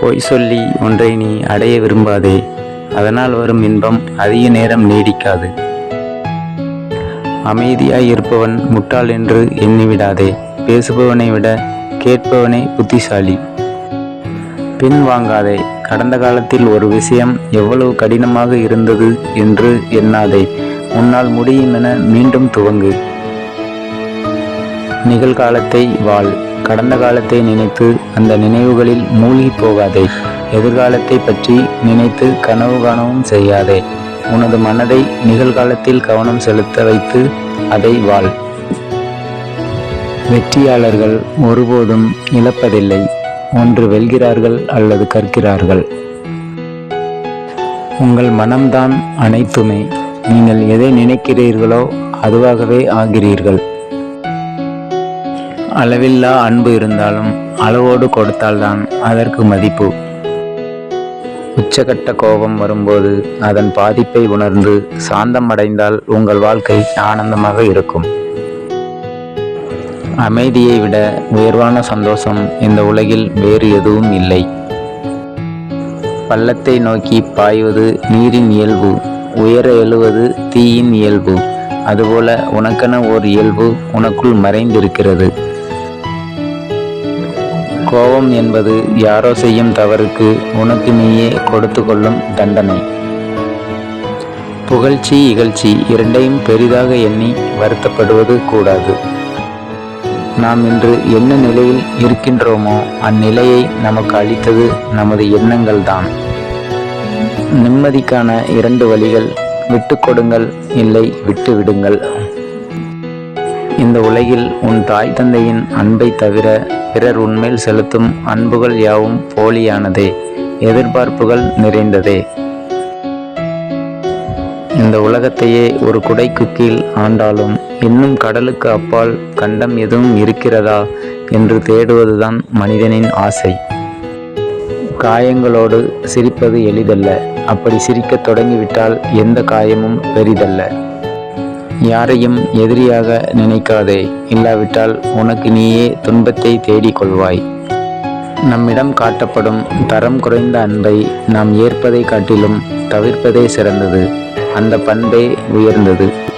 பொய் சொல்லி ஒன்றை நீ அடைய விரும்பாதே. அதனால் வரும் இன்பம் அதிக நேரம் நீடிக்காது. அமைதியாய் இருப்பவன் முட்டாள் என்று எண்ணிவிடாதே. பேசுபவனை விட கேட்பவனே புத்திசாலி. பின் வாங்காதே. கடந்த காலத்தில் ஒரு விஷயம் எவ்வளவு கடினமாக இருந்தது என்று எண்ணாதே. உன்னால் முடியும் என மீண்டும் துவங்கு. நிகழ்காலத்தை வாழ். கடந்த காலத்தை நினைத்து அந்த நினைவுகளில் மூழ்கி போகாதே. எதிர்காலத்தை பற்றி நினைத்து கனவு காணவும் செய்யாதே. உனது மனதை நிகழ்காலத்தில் கவனம் செலுத்த வைத்து அதை வாழ். வெற்றியாளர்கள் ஒருபோதும் இழப்பதில்லை. ஒன்று வெல்கிறார்கள் அல்லது கற்கிறார்கள். உங்கள் மனம்தான் அனைத்துமே. நீங்கள் எதை நினைக்கிறீர்களோ அதுவாகவே ஆகிறீர்கள். அளவில்லா அன்பு இருந்தாலும் அளவோடு கொடுத்தால்தான் அதற்கு மதிப்பு. உச்சகட்ட கோபம் வரும்போது அதன் பாதிப்பை உணர்ந்து சாந்தம் அடைந்தால் உங்கள் வாழ்க்கை ஆனந்தமாக இருக்கும். அமைதியை விட உயர்வான சந்தோஷம் இந்த உலகில் வேறு எதுவும் இல்லை. பள்ளத்தை நோக்கி பாய்வது நீரின் இயல்பு உயர எழுவது தீயின் இயல்பு. அதுபோல உனக்கென ஓர் இயல்பு உனக்குள் மறைந்திருக்கிறது. கோபம் என்பது யாரோ செய்யும் தவறுக்கு உனக்கு நீயே கொடுத்து கொள்ளும் தண்டனை. புகழ்ச்சி இகழ்ச்சி இரண்டையும் பெரிதாக எண்ணி வருத்தப்படுவது கூடாது. நாம் இன்று என்ன நிலையில் இருக்கின்றோமோ அந்நிலையை நமக்கு அளித்தது நமது எண்ணங்கள் தான் நிம்மதிக்கான இரண்டு வழிகள் விட்டு கொடுங்கள் இல்லை விட்டு விடுங்கள். இந்த உலகில் உன் தாய் தந்தையின் அன்பை தவிர பிறர் உண்மையில் செலுத்தும் அன்புகள் யாவும் போலியானதே எதிர்பார்ப்புகள் நிறைந்ததே. இந்த உலகத்தையே ஒரு குடைக்கு கீழ் ஆண்டாலும் இன்னும் கடலுக்கு அப்பால் கண்டம் எதுவும் இருக்கிறதா என்று தேடுவதுதான் மனிதனின் ஆசை. காயங்களோடு சிரிப்பது எளிதல்ல அப்படி சிரிக்கத் தொடங்கிவிட்டால் எந்த காயமும் பெரிதல்ல. யாரையும் எதிரியாக நினைக்காதே. இல்லாவிட்டால் உனக்கு நீயே துன்பத்தை தேடிக் கொள்வாய். நம்மிடம் காட்டப்படும் தரம் குறைந்த அன்பை நாம் ஏற்பதை காட்டிலும் தவிர்ப்பதே சிறந்தது. அந்த பண்பே உயர்ந்தது.